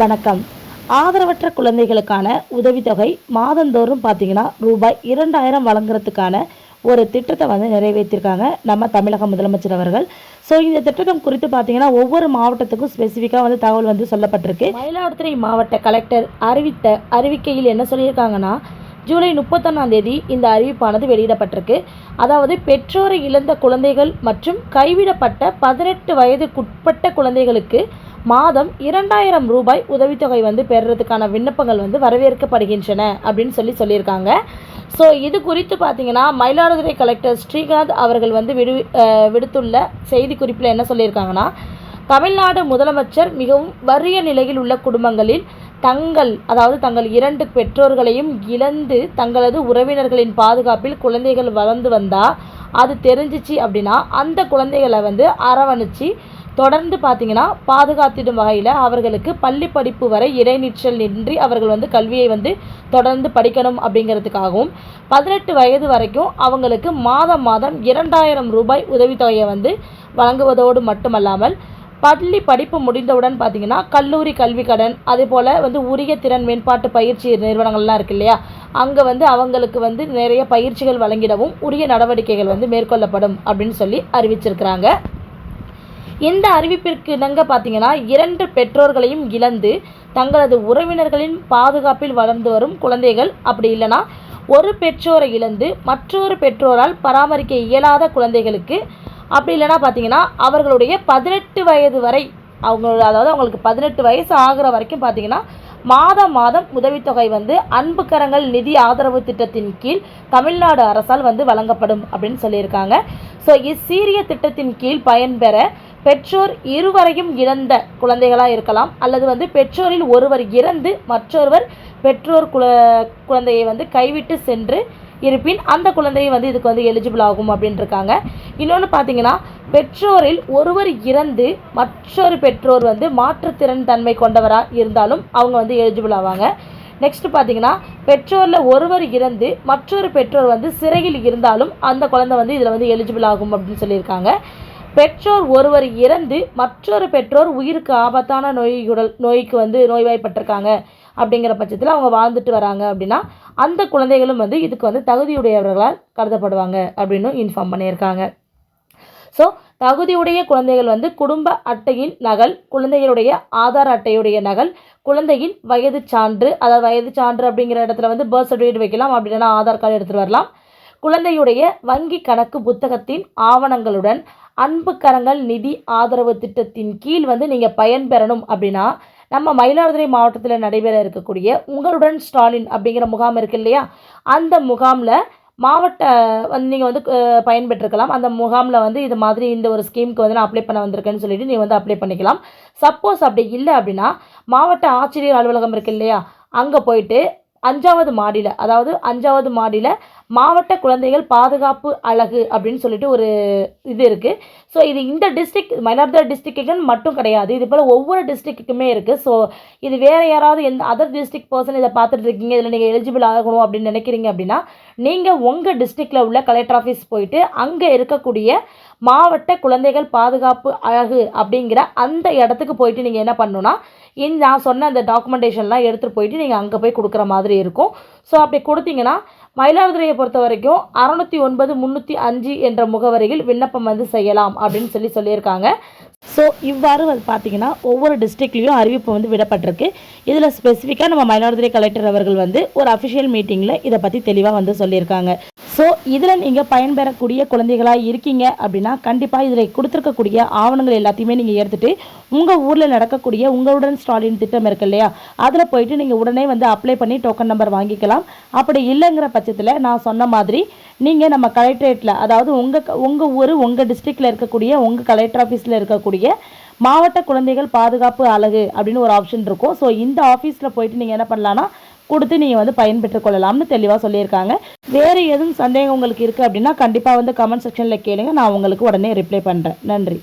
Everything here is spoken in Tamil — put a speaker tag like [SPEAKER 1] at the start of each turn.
[SPEAKER 1] வணக்கம். ஆதரவற்ற குழந்தைகளுக்கான உதவித்தொகை மாதந்தோறும் பார்த்தீங்கன்னா ரூபாய் இரண்டாயிரம் வழங்குறதுக்கான ஒரு திட்டத்தை வந்து நிறைவேற்றிருக்காங்க நம்ம தமிழக முதலமைச்சர் அவர்கள். ஸோ இந்த திட்டம் குறித்து பார்த்தீங்கன்னா ஒவ்வொரு மாவட்டத்துக்கும் ஸ்பெசிஃபிக்காக வந்து தகவல் வந்து சொல்லப்பட்டிருக்கு. மயிலாடுதுறை மாவட்ட கலெக்டர் அறிவித்த அறிவிக்கையில் என்ன சொல்லியிருக்காங்கன்னா ஜூலை முப்பத்தொன்னாம் தேதி இந்த அறிவிப்பானது வெளியிடப்பட்டிருக்கு. அதாவது பெற்றோரை இழந்த குழந்தைகள் மற்றும் கைவிடப்பட்ட பதினெட்டு வயதுக்குட்பட்ட குழந்தைகளுக்கு மாதம் இரண்டாயிரம் ரூபாய் உதவித்தொகை வந்து பெறுறதுக்கான விண்ணப்பங்கள் வந்து வரவேற்கப்படுகின்றன அப்படின்னு சொல்லி சொல்லியிருக்காங்க. ஸோ இது குறித்து பார்த்தீங்கன்னா மயிலாடுதுறை கலெக்டர் ஸ்ரீகாந்த் அவர்கள் வந்து விடு விடுத்துள்ள செய்தி குறிப்பில் என்ன சொல்லியிருக்காங்கன்னா தமிழ்நாடு முதலமைச்சர் மிகவும் வறிய நிலையில் உள்ள குடும்பங்களில் தங்கள் அதாவது தங்கள் இரண்டு பெற்றோர்களையும் இழந்து தங்களது உறவினர்களின் பாதுகாப்பில் குழந்தைகள் வளர்ந்து வந்தால் அது தெரிஞ்சிச்சு அப்படின்னா அந்த குழந்தைகளை வந்து அரவணைச்சு தொடர்ந்து பார்த்தீங்கன்னா பாதுகாத்திடும் வகையில் அவர்களுக்கு பள்ளி படிப்பு வரை இடைநிற்றல் நின்றி அவர்கள் வந்து கல்வியை வந்து தொடர்ந்து படிக்கணும் அப்படிங்கிறதுக்காகவும் பதினெட்டு வயது வரைக்கும் அவங்களுக்கு மாதம் மாதம் இரண்டாயிரம் ரூபாய் உதவித்தொகையை வந்து வழங்குவதோடு மட்டுமல்லாமல் பள்ளி படிப்பு முடிந்தவுடன் பார்த்தீங்கன்னா கல்லூரி கல்வி கடன் அதே போல் வந்து உரிய திறன் மேம்பாட்டு பயிற்சி நிறுவனங்கள்லாம் இருக்கு இல்லையா? அங்கே வந்து அவங்களுக்கு வந்து நிறைய பயிற்சிகள் வழங்கிடவும் உரிய நடவடிக்கைகள் வந்து மேற்கொள்ளப்படும் அப்படின்னு சொல்லி அறிவிச்சிருக்கிறாங்க. இந்த அறிவிப்பிற்கு இணங்க பார்த்தீங்கன்னா இரண்டு பெற்றோர்களையும் இழந்து தங்களது உறவினர்களின் பாதுகாப்பில் வளர்ந்து வரும் குழந்தைகள் அப்படி இல்லைன்னா ஒரு பெற்றோரை இழந்து மற்றொரு பெற்றோரால் பராமரிக்க இயலாத குழந்தைகளுக்கு அப்படி இல்லைன்னா பார்த்தீங்கன்னா அவர்களுடைய பதினெட்டு வயது வரை அவங்களோட அதாவது அவங்களுக்கு பதினெட்டு வயசு ஆகிற வரைக்கும் பார்த்தீங்கன்னா மாதம் மாதம் உதவித்தொகை வந்து அன்பு கரங்கள் நிதி ஆதரவு திட்டத்தின் கீழ் தமிழ்நாடு அரசால் வந்து வழங்கப்படும் அப்படின்னு சொல்லியிருக்காங்க. ஸோ இச்சீரிய திட்டத்தின் கீழ் பயன்பெற பெற்றோர் இருவரையும் இழந்த குழந்தைகளாக இருக்கலாம். அல்லது வந்து பெற்றோரில் ஒருவர் இறந்து மற்றொருவர் பெற்றோர் குல குழந்தையை வந்து கைவிட்டு சென்று இருப்பின் அந்த குழந்தையை வந்து இதுக்கு வந்து எலிஜிபிள் ஆகும் அப்படின்னு இருக்காங்க இன்னொன்று பார்த்தீங்கன்னா பெற்றோரில் ஒருவர் இறந்து மற்றொரு பெற்றோர் வந்து மாற்றுத்திறன் தன்மை கொண்டவராக இருந்தாலும் அவங்க வந்து எலிஜிபிள் ஆவாங்க. நெக்ஸ்ட் பார்த்தீங்கன்னா பெற்றோரில் ஒருவர் இறந்து மற்றொரு பெற்றோர் வந்து சிறையில் இருந்தாலும் அந்த குழந்தை வந்து இதில் வந்து எலிஜிபிள் ஆகும் அப்படின்னு சொல்லியிருக்காங்க. பெற்றோர் ஒருவர் இறந்து மற்றொரு பெற்றோர் உயிருக்கு ஆபத்தான நோய்குடல் நோய்க்கு வந்து நோய்வாய்ப்பட்டிருக்காங்க அப்படிங்கிற பட்சத்தில் அவங்க வாழ்ந்துட்டு வராங்க அப்படின்னா அந்த குழந்தைகளும் வந்து இதுக்கு வந்து தகுதியுடையவர்களால் கருதப்படுவாங்க அப்படின்னு இன்ஃபார்ம் பண்ணியிருக்காங்க. ஸோ தகுதியுடைய குழந்தைகள் வந்து குடும்ப அட்டையின் நகல் குழந்தைகளுடைய ஆதார் அட்டையுடைய நகல் குழந்தையின் வயது சான்று அதாவது வயது சான்று அப்படிங்கிற இடத்துல வந்து பர்த் சர்டிஃபிகேட் வைக்கலாம் அப்படி இல்லைன்னா ஆதார் கார்டு எடுத்துகிட்டு வரலாம். குழந்தையுடைய வங்கி கணக்கு புத்தகத்தின் ஆவணங்களுடன் அன்பு கரங்கள் நிதி ஆதரவு திட்டத்தின் கீழ் வந்து நீங்கள் பயன்பெறணும் அப்படின்னா நம்ம மயிலாடுதுறை மாவட்டத்தில் நடைபெற இருக்கக்கூடிய உங்களுடன் ஸ்டாலின் அப்படிங்கிற முகாம் இருக்கு இல்லையா? அந்த முகாமில் மாவட்ட வந்து நீங்கள் வந்து பயன்பெற்றிருக்கலாம். அந்த முகாமில் வந்து இது மாதிரி இந்த ஒரு ஸ்கீமுக்கு வந்து நான் அப்ளை பண்ண வந்திருக்கேன்னு சொல்லிட்டு நீங்கள் வந்து அப்ளை பண்ணிக்கலாம். சப்போஸ் அப்படி இல்லை அப்படின்னா மாவட்ட ஆட்சியர் அலுவலகம் இருக்கு இல்லையா? அங்கே போயிட்டு அஞ்சாவது மாடியில் அதாவது அஞ்சாவது மாடியில் மாவட்ட குழந்தைகள் பாதுகாப்பு அழகு அப்படின்னு சொல்லிட்டு ஒரு இது இருக்குது ஸோ இது இந்த டிஸ்ட்ரிக் மயிலாடுதுறை டிஸ்ட்ரிக்ட்டுக்குன்னு மட்டும் கிடையாது. இது போல் ஒவ்வொரு டிஸ்ட்ரிக்ட்டுக்குமே இருக்குது ஸோ இது வேறு யாராவது எந்த அதர் டிஸ்ட்ரிக்ட் பர்சன் இதை பார்த்துட்டு இருக்கீங்க இதில் நீங்கள் எலிஜிபிள் ஆகணும் அப்படின்னு நினைக்கிறீங்க அப்படின்னா நீங்கள் உங்கள் டிஸ்ட்ரிக்டில் உள்ள கலெக்டர் ஆஃபீஸ் போயிட்டு அங்கே இருக்கக்கூடிய மாவட்ட குழந்தைகள் பாதுகாப்பு அழகு அப்படிங்கிற அந்த இடத்துக்கு போயிட்டு நீங்கள் என்ன பண்ணணும்னா இன் நான் சொன்ன அந்த டாக்குமெண்டேஷன்லாம் எடுத்துகிட்டு போயிட்டு நீங்கள் அங்கே போய் கொடுக்குற மாதிரி இருக்கும். ஸோ அப்படி கொடுத்தீங்கன்னா மயிலாடுதுறையை பொறுத்த வரைக்கும் அறநூற்றி ஒன்பது முந்நூற்றி அஞ்சு என்ற முகவரியில் விண்ணப்பம் வந்து செய்யலாம் அப்படின்னு சொல்லி சொல்லியிருக்காங்க. ஸோ இவ்வாறு வந்து பார்த்தீங்கன்னா ஒவ்வொரு டிஸ்ட்ரிக்ட்லேயும் அறிவிப்பு வந்து விடப்பட்டிருக்கு. இதில் ஸ்பெசிஃபிக்காக நம்ம மயிலாடுதுறை கலெக்டர் அவர்கள் வந்து ஒரு அஃபிஷியல் மீட்டிங்கில் இதை பற்றி தெளிவாக வந்து சொல்லியிருக்காங்க. ஸோ இதில் நீங்கள் பயன்பெறக்கூடிய குழந்தைகளாக இருக்கீங்க அப்படின்னா கண்டிப்பாக இதில் கொடுத்துருக்கக்கூடிய ஆவணங்கள் எல்லாத்தையுமே நீங்கள் எடுத்துகிட்டு உங்கள் ஊரில் நடக்கக்கூடிய உங்களுடன் ஸ்டாலின் திட்டம் இருக்கு இல்லையா அதில் போயிட்டு நீங்கள் உடனே வந்து அப்ளை பண்ணி டோக்கன் நம்பர் வாங்கிக்கலாம். அப்படி இல்லைங்கிற பட்சத்தில் நான் சொன்ன மாதிரி நீங்கள் நம்ம கலெக்டரேட்டில் அதாவது உங்கள் உங்கள் ஊர் உங்கள் டிஸ்ட்ரிக்டில் இருக்கக்கூடிய உங்கள் கலெக்டர் ஆஃபீஸில் இருக்கக்கூடிய மாவட்ட குழந்தைகள் பாதுகாப்பு அழகு அப்படின்னு ஒரு ஆப்ஷன் இருக்கும். ஸோ இந்த ஆஃபீஸில் போயிட்டு நீங்கள் என்ன பண்ணலான்னா கொடுத்து நீங்கள் வந்து பயன்பெற்றுக் கொள்ளலாம்னு தெளிவாக சொல்லியிருக்காங்க. வேறு எதுவும் சந்தேகம் உங்களுக்கு இருக்குது அப்படின்னா கண்டிப்பாக வந்து கமெண்ட் செக்ஷனில் கேளுங்க. நான் உங்களுக்கு உடனே ரிப்ளை பண்ணுறேன் நன்றி.